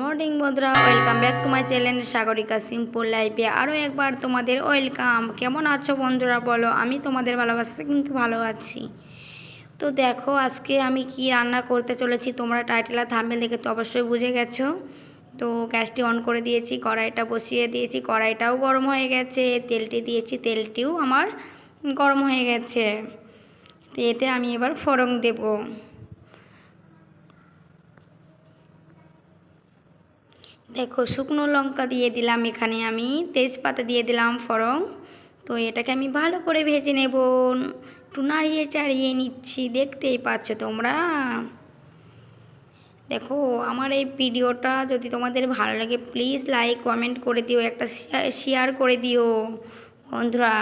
Morning বন্ধুরা welcome back to my channel Sagarika simple লাইফে আরও একবার তোমাদের ওয়েলকাম কেমন আছো বন্ধুরা বলো? আমি তোমাদের ভালোবাসাতে কিন্তু ভালো আছি। তো দেখো, আজকে আমি কি রান্না করতে চলেছি তোমরা টাইটেল আর থাম্বেল দেখে তো অবশ্যই বুঝে গেছো। তো গ্যাসটি অন করে দিয়েছি, কড়াইটা বসিয়ে দিয়েছি। কড়াইটাও গরম হয়ে গেছে, তেলটি দিয়েছি, তেলটিও আমার গরম হয়ে গেছে। তো এতে আমি এবার ফোড়ন দেবো। দেখো, শুকনো লঙ্কা দিয়ে দিলাম এখানে আমি, তেজপাতা দিয়ে দিলাম ফড়ং তো এটাকে আমি ভালো করে ভেজে নেব। একটু নাড়িয়ে চাড়িয়ে নিচ্ছি, দেখতেই পাচ্ছ তোমরা। দেখো, আমার এই ভিডিওটা যদি তোমাদের ভালো লাগে প্লিজ লাইক কমেন্ট করে দিও, একটা শেয়ার করে দিও। বন্ধুরা,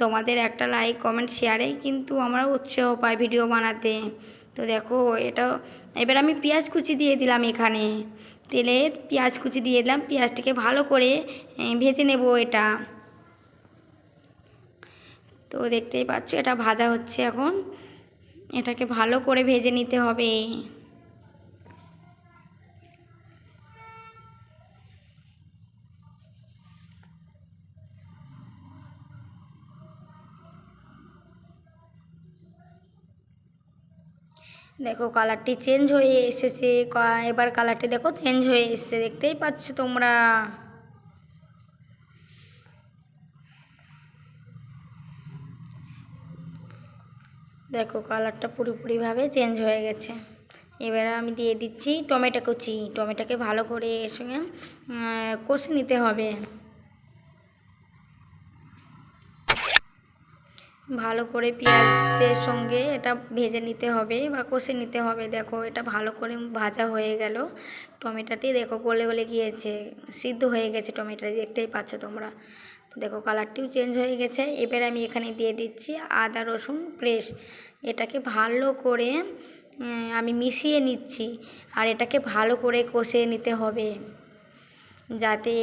তোমাদের একটা লাইক কমেন্ট শেয়ারেই কিন্তু আমরা উৎসাহ পাই ভিডিও বানাতে। তো দেখো, এটা, এবার আমি পেঁয়াজ কুচি দিয়ে দিলাম এখানে। তেলে পেঁয়াজ কুচি দিয়ে দিলাম, পেঁয়াজটিকে ভালো করে ভেজে নেব এটা। তো দেখতেই পাচ্ছ, এটা ভাজা হচ্ছে এখন। এটাকে ভালো করে ভেজে নিতে হবে। দেখো কালারটি চেঞ্জ হয়ে এসেছে। এবার কালারটি দেখো চেঞ্জ হয়ে এসেছে। দেখতেই পাচ্ছ তোমরা। দেখো কালারটা পুরোপুরিভাবে চেঞ্জ হয়ে গেছে। এবার আমি দিয়ে দিচ্ছি টমেটো কুচি। টমেটোকে ভালো করে এর সঙ্গে কষে নিতে হবে। ভালো করে পেঁয়াজের সঙ্গে এটা ভেজে নিতে হবে বা কষে নিতে হবে। দেখো, এটা ভালো করে ভাজা হয়ে গেল। টমেটোটি দেখো গলে গলে গিয়েছে, সিদ্ধ হয়ে গেছে টমেটোটি, দেখতেই পাচ্ছ তোমরা। দেখো, কালারটিও চেঞ্জ হয়ে গেছে। এবার আমি এখানে দিয়ে দিচ্ছি আদা, রসুন, পেস্ট। এটাকে ভালো করে আমি মিশিয়ে নিচ্ছি আর এটাকে ভালো করে কষে নিতে হবে। যাতে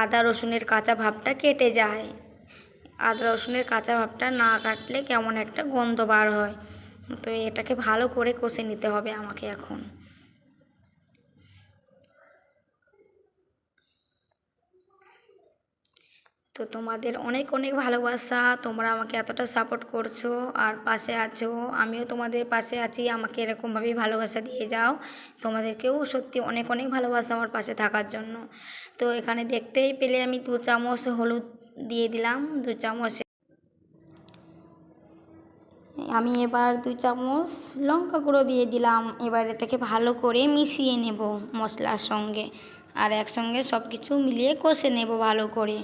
আদা, রসুনের কাঁচা ভাবটা কেটে যায়। আদা রসুনের কাঁচা ভাবটা না কাটলে কেমন একটা গন্ধ বার হয়। তো এটাকে ভালো করে কষে নিতে হবে আমাকে এখন। তো তোমাদের অনেক অনেক ভালোবাসা, তোমরা আমাকে এতটা সাপোর্ট করছ আর পাশে আছো। আমিও তোমাদের পাশে আছি, আমাকে এরকমভাবেই ভালোবাসা দিয়ে যাও। তোমাদেরকেও সত্যি অনেক অনেক ভালোবাসা আমার পাশে থাকার জন্য। তো এখানে দেখতেই পেলে আমি দু চামচ হলুদ দিয়ে দিলাম দু চামচ। আমি এবার দু চামচ লঙ্কা গুঁড়ো দিয়ে দিলাম। এবার এটাকে ভালো করে মিশিয়ে নেব মশলার সঙ্গে আর একসঙ্গে সব কিছু মিলিয়ে কষে নেব ভালো করে।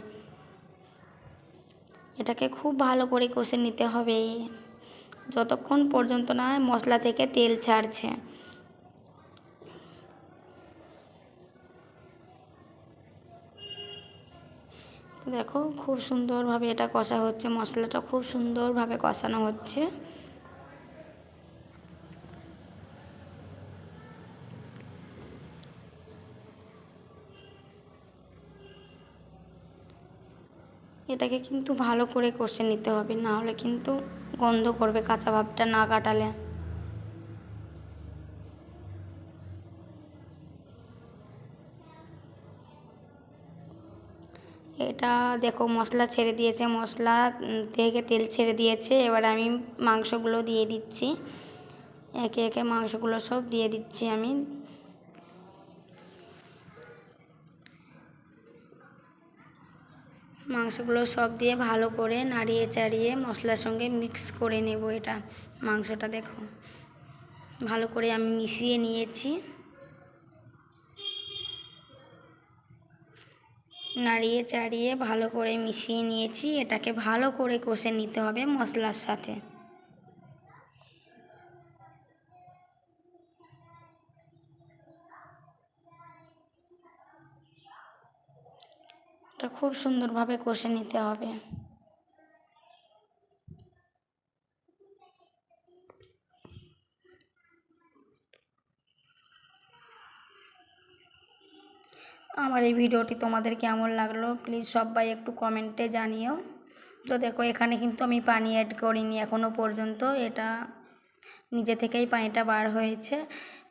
এটাকে খুব ভালো করে কষে নিতে হবে। যতক্ষণ পর্যন্ত না মশলা থেকে তেল ছাড়ছে। দেখো, খুব সুন্দরভাবে এটা কষা হচ্ছে। মশলাটা খুব সুন্দরভাবে কষানো হচ্ছে। এটাকে কিন্তু ভালো করে কষে নিতে হবে, না হলে কিন্তু গন্ধ করবে কাঁচা ভাবটা না কাটালে। এটা দেখো মশলা ছেড়ে দিয়েছে, মশলা থেকে তেল ছেড়ে দিয়েছে। এবার আমি মাংসগুলো দিয়ে দিচ্ছি। একে একে মাংসগুলো সব দিয়ে দিচ্ছি আমি। মাংসগুলো সব দিয়ে ভালো করে নাড়িয়ে চাড়িয়ে মশলার সঙ্গে মিক্স করে নেব এটা মাংসটা, দেখো। ভালো করে আমি মিশিয়ে নিয়েছি। নাড়িয়ে চাড়িয়ে ভালো করে মিশিয়ে নিয়েছি। এটাকে ভালো করে কষে নিতে হবে মশলার সাথে। এটা খুব সুন্দরভাবে কষে নিতে হবে। আমার এই ভিডিওটি তোমাদের কেমন লাগল? প্লিজ সবাই একটু কমেন্টে জানিও। তো দেখো, এখানে কিন্তু আমি পানি অ্যাড করিনি এখনও পর্যন্ত। এটা নিজে থেকেই পানিটা বার হয়েছে।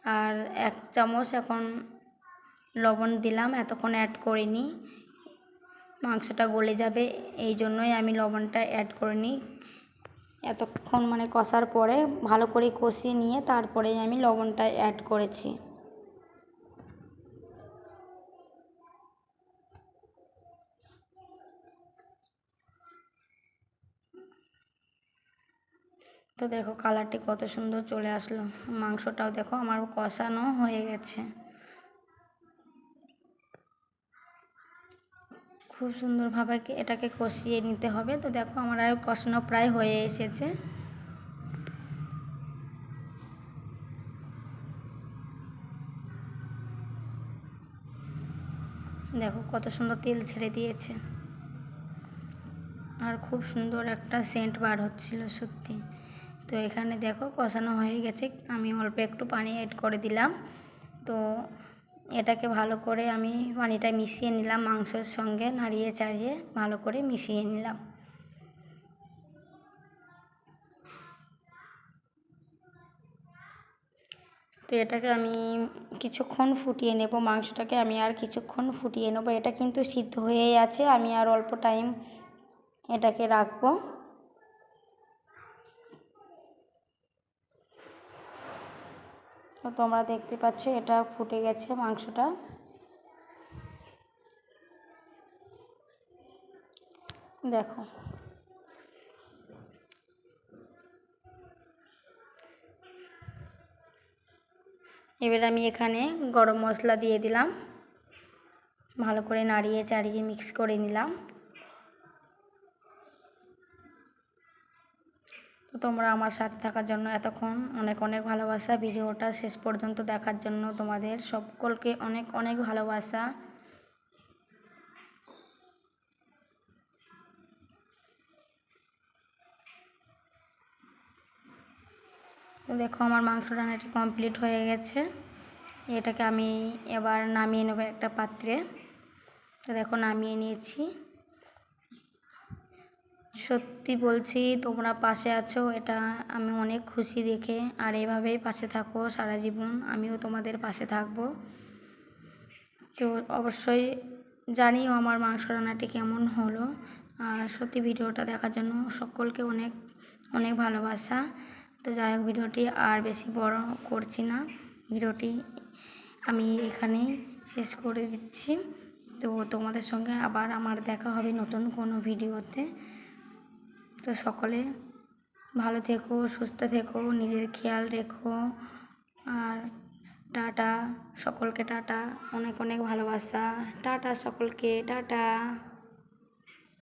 আর এক চামচ এখন লবণ দিলাম, এতক্ষণ অ্যাড করিনি। মাংসটা গলে যাবে, এই জন্যই আমি লবণটা অ্যাড করিনি। এতক্ষণ মানে কষার পরে ভালো করে কষিয়ে নিয়ে তারপরে আমি লবণটা অ্যাড করেছি। তো দেখো কালারটি কত সুন্দর চলে আসলো। মাংসটাও দেখো আমার কষানো হয়ে গেছে। খুব সুন্দরভাবে এটাকে কষিয়ে নিতে হবে। তো দেখো আমার আর কষানো প্রায় হয়ে এসেছে। দেখো কত সুন্দর তেল ছেড়ে দিয়েছে। আর খুব সুন্দর একটা সেন্ট বার হচ্ছিল সত্যি। তো এখানে দেখো কষানো হয়ে গেছে। আমি অল্প একটু পানি অ্যাড করে দিলাম। তো এটাকে ভালো করে আমি পানিটা মিশিয়ে নিলাম মাংসের সঙ্গে নাড়িয়ে চাড়িয়ে ভালো করে মিশিয়ে নিলাম। তো এটাকে আমি কিছুক্ষণ ফুটিয়ে নেব। মাংসটাকে আমি আর কিছুক্ষণ ফুটিয়ে নেব। এটা কিন্তু সিদ্ধ হয়েই আছে। আমি আর অল্প টাইম এটাকে রাখব। তো তোমরা দেখতে পাচ্ছ এটা ফুটে গেছে মাংসটা। দেখো। এবার আমি এখানে গরম মশলা দিয়ে দিলাম। ভালো করে নাড়িয়ে চাড়িয়ে মিক্স করে নিলাম। তো তোমরা আমার সাথে থাকার জন্য এতক্ষণ অনেক অনেক ভালোবাসা। ভিডিওটা শেষ পর্যন্ত দেখার জন্য তোমাদের সকলকে অনেক অনেক ভালোবাসা। তো দেখো আমার মাংস রান্নাটি কমপ্লিট হয়ে গেছে। এটাকে আমি এবার নামিয়ে নেব একটা পাত্রে। তো দেখো নামিয়ে নিয়েছি। সত্যি বলছি, তোমরা পাশে আছো, এটা আমি অনেক খুশি দেখে। আর এভাবেই পাশে থাকো সারা জীবন, আমিও তোমাদের পাশে থাকব। তো অবশ্যই জানিও আমার মাংস রান্নাটি কেমন হলো। আর সত্যি ভিডিওটা দেখার জন্য সকলকে অনেক অনেক ভালোবাসা। তো যাই হোক, ভিডিওটি আর বেশি বড় করছি না। ভিডিওটি আমি এখানেই শেষ করে দিচ্ছি। তো তোমাদের সঙ্গে আবার আমার দেখা হবে নতুন কোনো ভিডিওতে। তো সকলে ভালো থেকো, সুস্থ থেকো, নিজের খেয়াল রেখো। আর টাটা, সকলকে টাটা। অনেক অনেক ভালোবাসা। টাটা সকলকে, টাটা।